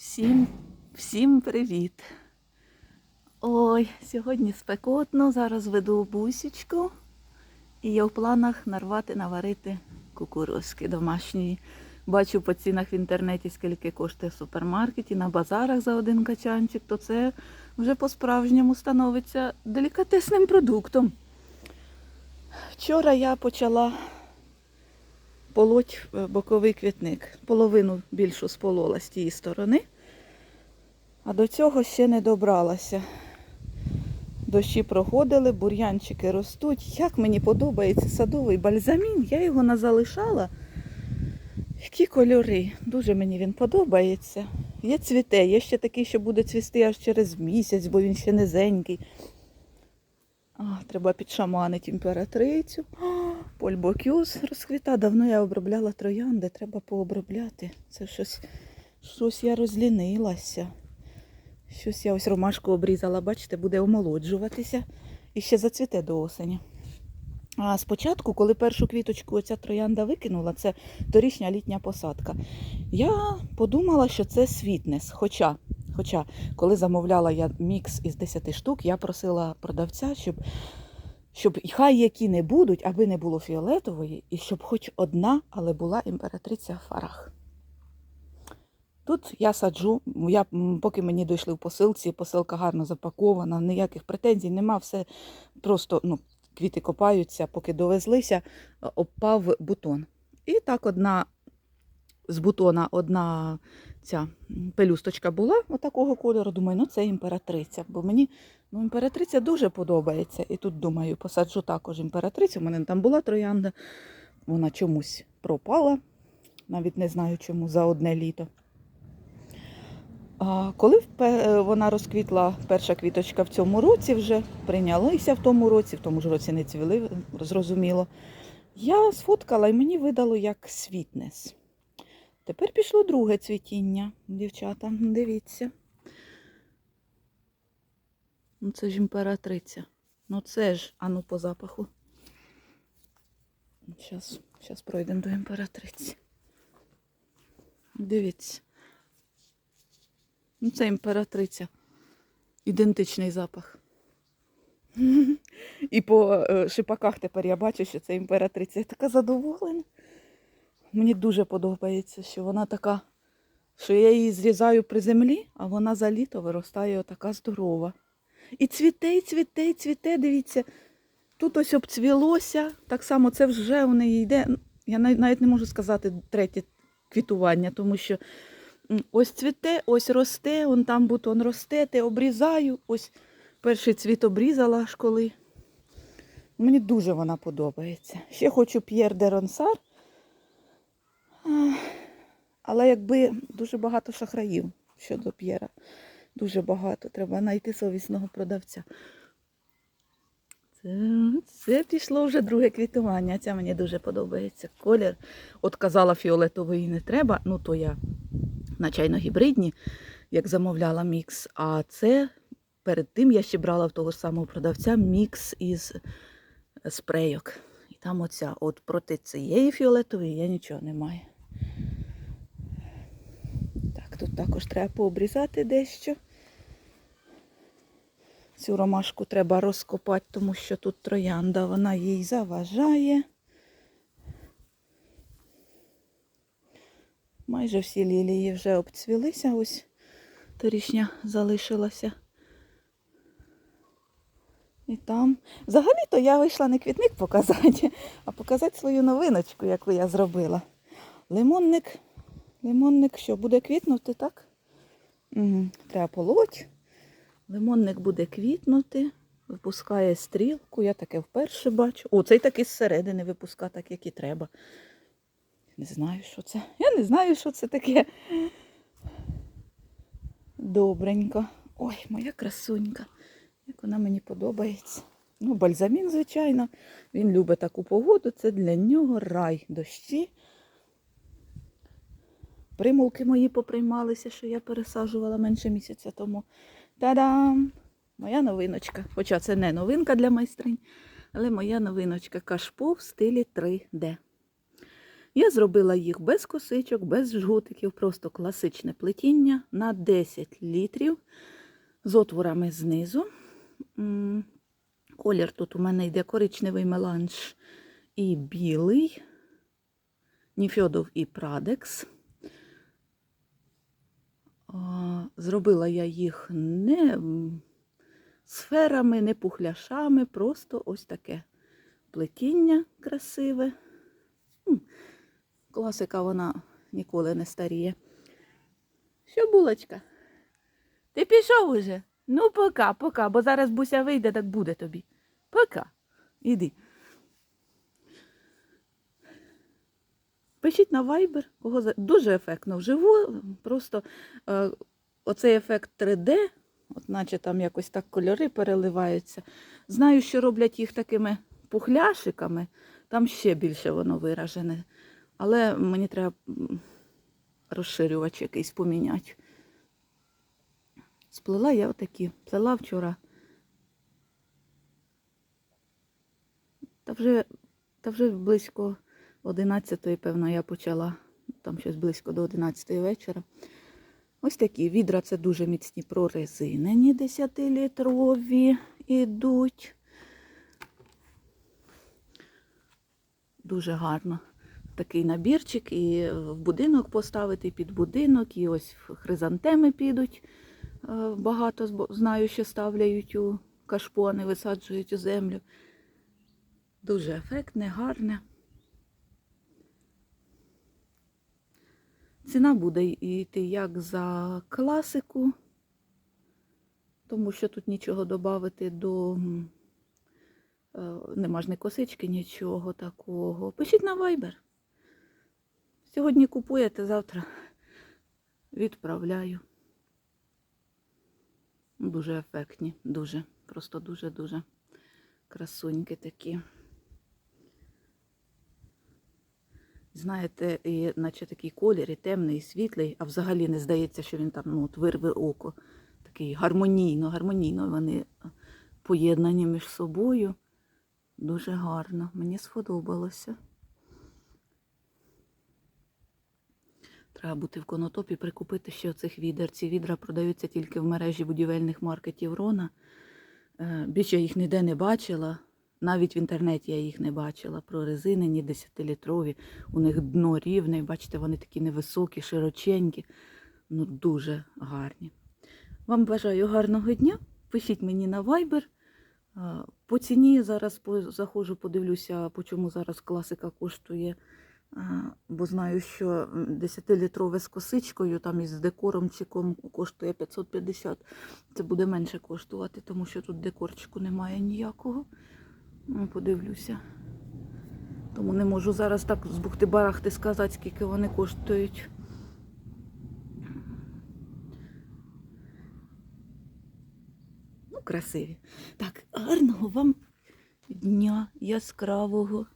Всім, всім привіт! Ой, сьогодні спекотно, зараз веду бусічку і є в планах нарвати, наварити кукурузки домашньої. Бачу по цінах в інтернеті, скільки коштує в супермаркеті, на базарах за один качанчик, то це вже по-справжньому становиться делікатесним продуктом. Вчора я почала полоть е, боковий квітник. Половину більшу сполола з тієї сторони, а до цього ще не добралася. Дощі проходили, бур'янчики ростуть. Як мені подобається садовий бальзамін, я його назалишала. Які кольори. Дуже мені він подобається. Є цвіте, є ще такий, що буде цвісти аж через місяць, бо він ще низенький. А, треба підшаманити імператрицю. А, Польбокюс розквіта. Давно я обробляла троянди, треба пообробляти. Це щось, щось я розлінилася. Щось я ось ромашку обрізала, бачите, буде омолоджуватися і ще зацвіте до осені. А спочатку, коли першу квіточку оця троянда викинула, це торішня літня посадка, я подумала, що це світнес. Хоча, хоча, коли замовляла я мікс із 10 штук, я просила продавця, щоб, щоб хай які не будуть, аби не було фіолетової, і щоб хоч одна, але була імператриця Фарах. Тут я саджу, я, поки мені дійшли в посилці, посилка гарно запакована, ніяких претензій нема, все просто ну, квіти копаються, поки довезлися, е, опав бутон. І так одна з бутона одна ця пелюсточка була отакого кольору. Думаю, ну це імператриця. Бо мені ну, імператриця дуже подобається. І тут, думаю, посаджу також імператрицю. У мене там була троянда, вона чомусь пропала. Навіть не знаю чому за одне літо. А коли е, вона розквітла перша квіточка в цьому році, вже прийнялися в тому році, в тому ж році не цвіли, зрозуміло. Я сфоткала і мені видало як світнес. Тепер пішло друге цвітіння, дівчата, дивіться. Ну це ж імператриця. Ну це ж, ану по запаху. Зараз, зараз пройдемо до імператриці. Дивіться. Ну, це імператриця. Ідентичний запах. І по е, шипаках тепер я бачу, що це імператриця. Я така задоволена. Мені дуже подобається, що вона така, що я її зрізаю при землі, а вона за літо виростає така здорова. І цвіте, і цвіте, і цвіте, дивіться. Тут ось обцвілося, так само це вже у неї йде. Я навіть не можу сказати третє квітування, тому що Ось цвіте, ось росте, он там бутон росте, те обрізаю. Ось перший цвіт обрізала аж коли. Мені дуже вона подобається. Ще хочу П'єр де Ронсар. Але якби дуже багато шахраїв щодо П'єра. Дуже багато. Треба знайти совісного продавця. Це, це пішло вже друге квітування. Ця мені дуже подобається. Колір. От казала, фіолетової не треба, ну то я начайно гібридні, як замовляла мікс. А це перед тим я ще брала в того ж самого продавця мікс із спрейок. І там оця, от проти цієї фіолетової я нічого не маю. Тут також треба пообрізати дещо. Цю ромашку треба розкопати, тому що тут троянда, вона їй заважає. Майже всі лілії вже обцвілися, ось торішня залишилася. І там. Взагалі-то я вийшла не квітник показати, а показати свою новиночку, яку я зробила. Лимонник. Лимонник що, буде квітнути, так? Угу. Треба полоть. Лимонник буде квітнути, випускає стрілку. Я таке вперше бачу. О, цей такий зсередини випускає, так як і треба. Не знаю, що це. Я не знаю, що це таке. Добренько. Ой, моя красунька. Як вона мені подобається. Ну, бальзамін, звичайно. Він любить таку погоду. Це для нього рай дощі. Примулки мої поприймалися, що я пересаджувала менше місяця тому. Та-дам! Моя новиночка. Хоча це не новинка для майстринь, але моя новиночка кашпо в стилі 3D. Я зробила їх без косичок, без жгутиків, просто класичне плетіння на 10 літрів з отворами знизу. Колір тут у мене йде коричневий меланж і білий, Ніфьодов і Прадекс. Зробила я їх не сферами, не пухляшами, просто ось таке плетіння красиве. Класика вона ніколи не старіє. Що, булочка? Ти пішов уже? Ну, пока, пока, бо зараз буся вийде, так буде тобі. Пока. Іди. Пишіть на Viber, кого дуже ефектно вживу. Просто е, оцей ефект 3D, от наче там якось так кольори переливаються. Знаю, що роблять їх такими пухляшиками, там ще більше воно виражене. Але мені треба розширювач якийсь поміняти. Сплела я отакі. Плела вчора. Та вже, та вже близько 11-ї, певно, я почала. Там щось близько до 11-ї вечора. Ось такі відра це дуже міцні прорезинені 10-літрові ідуть. Дуже гарно. Такий набірчик, і в будинок поставити, і під будинок, і ось хризантеми підуть. Е, Багато знаю, що ставляють у кашпони, висаджують у землю. Дуже ефектне, гарне. Ціна буде йти як за класику, тому що тут нічого додати до. е, Нема ж ні косички, нічого такого. Пишіть на Viber. Сьогодні купуєте, завтра відправляю. Дуже ефектні, дуже, просто дуже-дуже красуньки такі. Знаєте, і наче такий колір, і темний, і світлий, а взагалі не здається, що він там ну, от вирве око. Такий гармонійно, гармонійно вони поєднані між собою. Дуже гарно. Мені сподобалося. Треба бути в конотопі, прикупити ще оцих відер. Ці відра продаються тільки в мережі будівельних маркетів Рона. Е, Більше я їх ніде не бачила. Навіть в інтернеті я їх не бачила. Прорезинені 10-літрові. У них дно рівне. Бачите, вони такі невисокі, широченькі. Ну, дуже гарні. Вам бажаю гарного дня. Пишіть мені на Viber. По ціні зараз заходжу, подивлюся, по чому зараз класика коштує. Бо знаю, що м, 10-літрове з косичкою, там із декором чеком коштує 550. Це буде менше коштувати, тому що тут декорчику немає ніякого. Ну, Подивлюся. Тому не можу зараз так з бухти-барахти сказати, скільки вони коштують. Ну, красиві. Так, гарного вам дня яскравого.